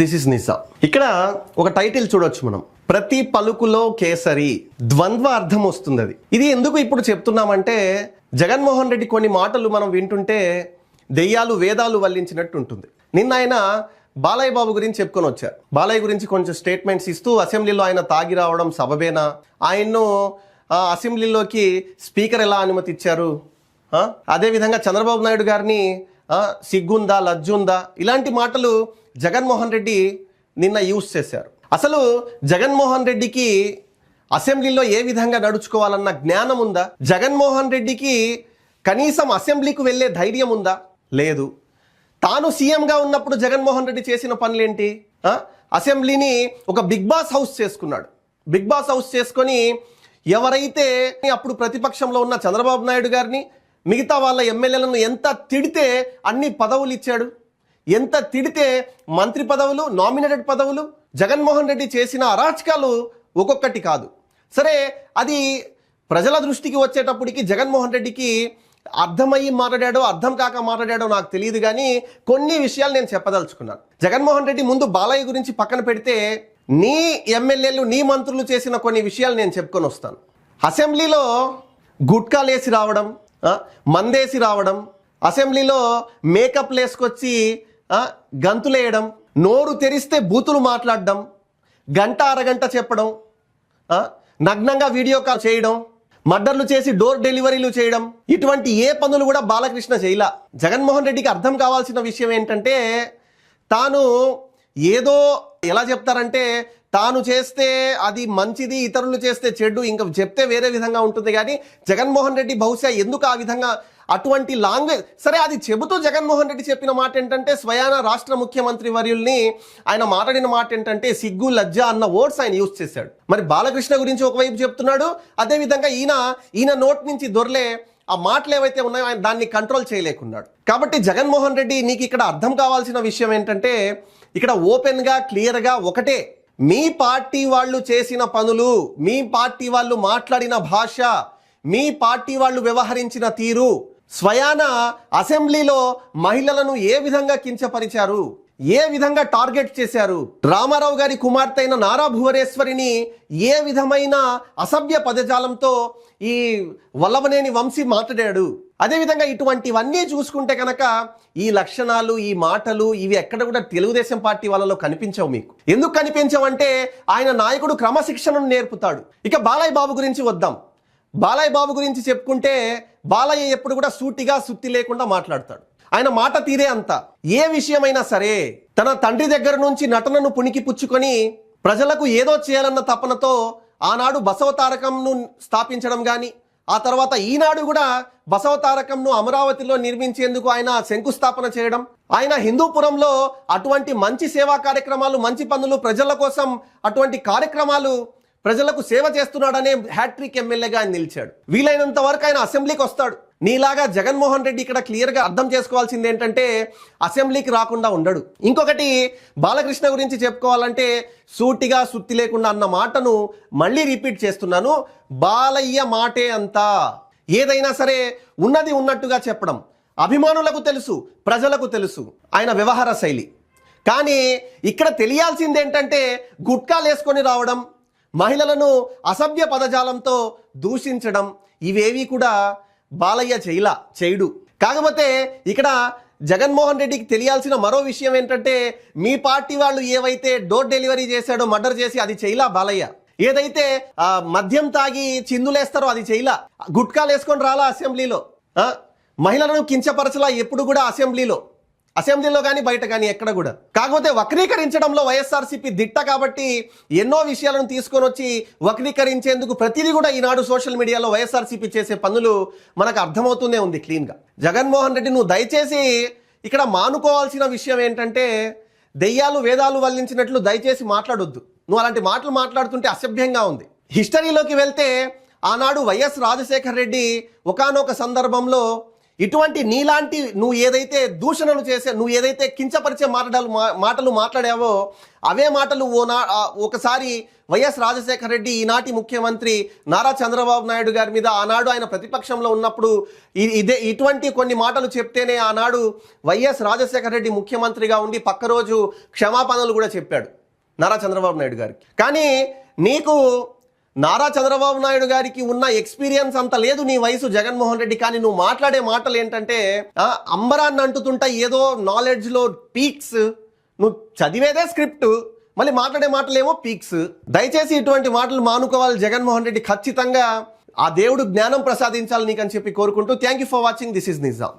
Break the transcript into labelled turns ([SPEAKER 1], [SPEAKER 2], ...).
[SPEAKER 1] This is Nisa ఇక్కడ ఒక title చూడొచ్చు మనం. ప్రతి పలుకులో కేసరి ద్వంద్వ అర్థం వస్తుంది అది ఇది ఎందుకు ఇప్పుడు చెప్తున్నామంటే జగన్మోహన్ రెడ్డి కొన్ని మాటలు మనం వింటుంటే దెయ్యాలు వేదాలు వల్లించినట్టు ఉంటుంది. నిన్న ఆయన బాలయ్య బాబు గురించి చెప్పుకొని వచ్చారు. బాలయ్య గురించి కొంచెం స్టేట్మెంట్స్ ఇస్తూ అసెంబ్లీలో ఆయన తాగి రావడం సబబేనా? ఆయన్ను అసెంబ్లీలోకి స్పీకర్ ఎలా అనుమతి ఇచ్చారు అదేవిధంగా చంద్రబాబు నాయుడు గారిని సిగ్గుందా లజ్జుందా? ఇలాంటి మాటలు జగన్మోహన్ రెడ్డి నిన్న యూజ్ చేశారు. అసలు జగన్మోహన్ రెడ్డికి అసెంబ్లీలో ఏ విధంగా నడుచుకోవాలన్న జ్ఞానం ఉందా? జగన్మోహన్ రెడ్డికి కనీసం అసెంబ్లీకి వెళ్ళే ధైర్యం ఉందా? లేదు. తాను సీఎంగా ఉన్నప్పుడు జగన్మోహన్ రెడ్డి చేసిన పనులేంటి? అసెంబ్లీని ఒక బిగ్ బాస్ హౌస్ చేసుకున్నాడు. బిగ్ బాస్ హౌస్ చేసుకొని ఎవరైతే అప్పుడు ప్రతిపక్షంలో ఉన్న చంద్రబాబు నాయుడు గారిని మిగతా వాళ్ళ ఎమ్మెల్యేలను ఎంత తిడితే అన్ని పదవులు ఇచ్చాడు? ఎంత తిడితే మంత్రి పదవులు నామినేటెడ్ పదవులు జగన్మోహన్ రెడ్డి చేసిన అరాచకాలు ఒక్కొక్కటి కాదు. సరే అది ప్రజల దృష్టికి వచ్చేటప్పటికి జగన్మోహన్ రెడ్డికి అర్థమయ్యి మాట్లాడాడో అర్థం కాక మాట్లాడాడో నాకు తెలియదు కానీ కొన్ని విషయాలు నేను చెప్పదలుచుకున్నాను. జగన్మోహన్ రెడ్డి ముందు బాలయ్య గురించి పక్కన పెడితే నీ ఎమ్మెల్యేలు నీ మంత్రులు చేసిన కొన్ని విషయాలు నేను చెప్పుకొని వస్తాను. అసెంబ్లీలో గుట్కాలేసి రావడం మందేసి రావడం అసెంబ్లీలో మేకప్ లేసుకొచ్చి గంతులేయడం నోరు తెరిస్తే బూతులు మాట్లాడడం గంట అరగంట చెప్పడం నగ్నంగా వీడియో కాల్ చేయడం మర్డర్లు చేసి డోర్ డెలివరీలు చేయడం ఇటువంటి ఏ పనులు కూడా బాలకృష్ణ చేయలా. జగన్మోహన్ రెడ్డికి అర్థం కావాల్సిన విషయం ఏంటంటే తాను ఏదో ఎలా చెప్తారంటే తాను చేస్తే అది మంచిది ఇతరులు చేస్తే చెడు ఇంకా చెప్తే వేరే విధంగా ఉంటుంది. కానీ జగన్మోహన్ రెడ్డి బహుశా ఎందుకు ఆ విధంగా అటువంటి లాంగ్వేజ్ సరే అది చెబుతూ జగన్మోహన్ రెడ్డి చెప్పిన మాట ఏంటంటే స్వయాన రాష్ట్ర ముఖ్యమంత్రి వర్యుల్ని ఆయన మాట్లాడిన మాట ఏంటంటే సిగ్గు లజ్జ అన్న వర్డ్స్ ఆయన యూజ్ చేశాడు. మరి బాలకృష్ణ గురించి ఒకవైపు చెప్తున్నాడు అదేవిధంగా ఈయన ఈయన నోట్ నుంచి దొరలే ఆ మాటలు ఏవైతే ఉన్నాయో ఆయన దాన్ని కంట్రోల్ చేయలేకున్నాడు. కాబట్టి జగన్మోహన్ రెడ్డి నీకు ఇక్కడ అర్థం కావాల్సిన విషయం ఏంటంటే ఇక్కడ ఓపెన్గా క్లియర్గా ఒకటే మీ పార్టీ వాళ్ళు చేసిన పనులు మీ పార్టీ వాళ్ళు మాట్లాడిన భాష మీ పార్టీ వాళ్ళు వ్యవహరించిన తీరు స్వయాన అసెంబ్లీలో మహిళలను ఏ విధంగా కించపరిచారు ఏ విధంగా టార్గెట్ చేశారు రామారావు గారి కుమార్తె అయిన నారా భువనేశ్వరిని ఏ విధమైన అసభ్య పదజాలంతో ఈ వల్లభనేని వంశీ మాట్లాడాడు. అదేవిధంగా ఇటువంటివన్నీ చూసుకుంటే కనుక ఈ లక్షణాలు ఈ మాటలు ఇవి ఎక్కడ కూడా తెలుగుదేశం పార్టీ వాళ్ళలో కనిపించవు మీకు. ఎందుకు కనిపించవంటే ఆయన నాయకుడు క్రమశిక్షణను నేర్పుతాడు. ఇక బాలయ్య బాబు గురించి వద్దాం. బాలయ్య బాబు గురించి చెప్పుకుంటే బాలయ్య ఎప్పుడు కూడా సూటిగా సుత్తి లేకుండా మాట్లాడతాడు. ఆయన మాట తీరే అంత. ఏ విషయమైనా సరే తన తండ్రి దగ్గర నుంచి నటనను పుణికి పుచ్చుకొని ప్రజలకు ఏదో చేయాలన్న తపనతో ఆనాడు బసవ తారకంను స్థాపించడం కానీ ఆ తర్వాత ఈనాడు కూడా బసవ తారకంను అమరావతిలో నిర్మించేందుకు ఆయన శంకుస్థాపన చేయడం ఆయన హిందూపురంలో అటువంటి మంచి సేవా కార్యక్రమాలు మంచి పనులు ప్రజల కోసం అటువంటి కార్యక్రమాలు ప్రజలకు సేవ చేస్తున్నాడనే హ్యాట్రిక్ ఎమ్మెల్యేగా ఆయన నిలిచాడు. వీలైనంత వరకు ఆయన అసెంబ్లీకి వస్తాడు. నీలాగా జగన్మోహన్ రెడ్డి ఇక్కడ క్లియర్గా అర్థం చేసుకోవాల్సింది ఏంటంటే అసెంబ్లీకి రాకుండా ఉండడు. ఇంకొకటి బాలకృష్ణ గురించి చెప్పుకోవాలంటే సూటిగా సుత్తి లేకుండా అన్న మాటను మళ్ళీ రిపీట్ చేస్తున్నాను. బాలయ్య మాటే అంతా. ఏదైనా సరే ఉన్నది ఉన్నట్టుగా చెప్పడం అభిమానులకు తెలుసు ప్రజలకు తెలుసు ఆయన వ్యవహార శైలి. కానీ ఇక్కడ తెలియాల్సింది ఏంటంటే గుట్కాలు వేసుకొని రావడం మహిళలను అసభ్య పదజాలంతో దూషించడం ఇవేవి కూడా బాలయ్య చేయలా చేయుడు. కాకపోతే ఇక్కడ జగన్మోహన్ రెడ్డికి తెలియాల్సిన మరో విషయం ఏంటంటే మీ పార్టీ వాళ్ళు ఏవైతే డోర్ డెలివరీ చేశాడో మర్డర్ చేసి అది చేయలా బాలయ్య? ఏదైతే మద్యం తాగి చిందులేస్తారో అది చేయలా? గుట్కాలు వేసుకొని రాలా అసెంబ్లీలో? మహిళలను కించపరచలా ఎప్పుడు కూడా అసెంబ్లీలో? అసెంబ్లీలో కానీ బయట కానీ ఎక్కడ కూడా. కాకపోతే వక్రీకరించడంలో వైఎస్ఆర్సీపీ దిట్ట కాబట్టి ఎన్నో విషయాలను తీసుకొని వచ్చి వక్రీకరించేందుకు ప్రతిదీ కూడా ఈనాడు సోషల్ మీడియాలో వైఎస్ఆర్సీపీ చేసే పనులు మనకు అర్థమవుతూనే ఉంది క్లీన్గా. జగన్మోహన్ రెడ్డి నువ్వు దయచేసి ఇక్కడ మానుకోవాల్సిన విషయం ఏంటంటే దెయ్యాలు వేదాలు వల్లించినట్లు దయచేసి మాట్లాడొద్దు. నువ్వు అలాంటి మాటలు మాట్లాడుతుంటే అసభ్యంగా ఉంది. హిస్టరీలోకి వెళ్తే ఆనాడు వైఎస్ రాజశేఖర్ రెడ్డి ఒకానొక సందర్భంలో ఇటువంటి నీలాంటి నువ్వు ఏదైతే దూషణలు చేసే నువ్వు ఏదైతే కించపరిచే మాటలు మా- మాటలు మాట్లాడావో అవే మాటలు ఓ నా ఒకసారి వైఎస్ రాజశేఖర రెడ్డి ఈనాటి ముఖ్యమంత్రి నారా చంద్రబాబు నాయుడు గారి మీద ఆనాడు ఆయన ప్రతిపక్షంలో ఉన్నప్పుడు ఇదే ఇటువంటి కొన్ని మాటలు చెప్తేనే ఆనాడు వైఎస్ రాజశేఖర రెడ్డి ముఖ్యమంత్రిగా ఉండి పక్క రోజు క్షమాపణలు కూడా చెప్పాడు నారా చంద్రబాబు నాయుడు గారికి. కానీ నీకు నారా చంద్రబాబు నాయుడు గారికి ఉన్న ఎక్స్పీరియన్స్ అంత లేదు నీ వయసు జగన్మోహన్ రెడ్డి కానీ నువ్వు మాట్లాడే మాటలు ఏంటంటే అంబరాన్ని అంటుతుంటా ఏదో నాలెడ్జ్లో పీక్స్ నువ్వు చదివేదే స్క్రిప్ట్ మళ్ళీ మాట్లాడే మాటలేమో పీక్స్ దయచేసి ఇటువంటి మాటలు మానుకోవాలి జగన్మోహన్ రెడ్డి ఖచ్చితంగా ఆ దేవుడు జ్ఞానం ప్రసాదించాలి నీకని చెప్పి కోరుకుంటూ. Thank you for watching this is Nizam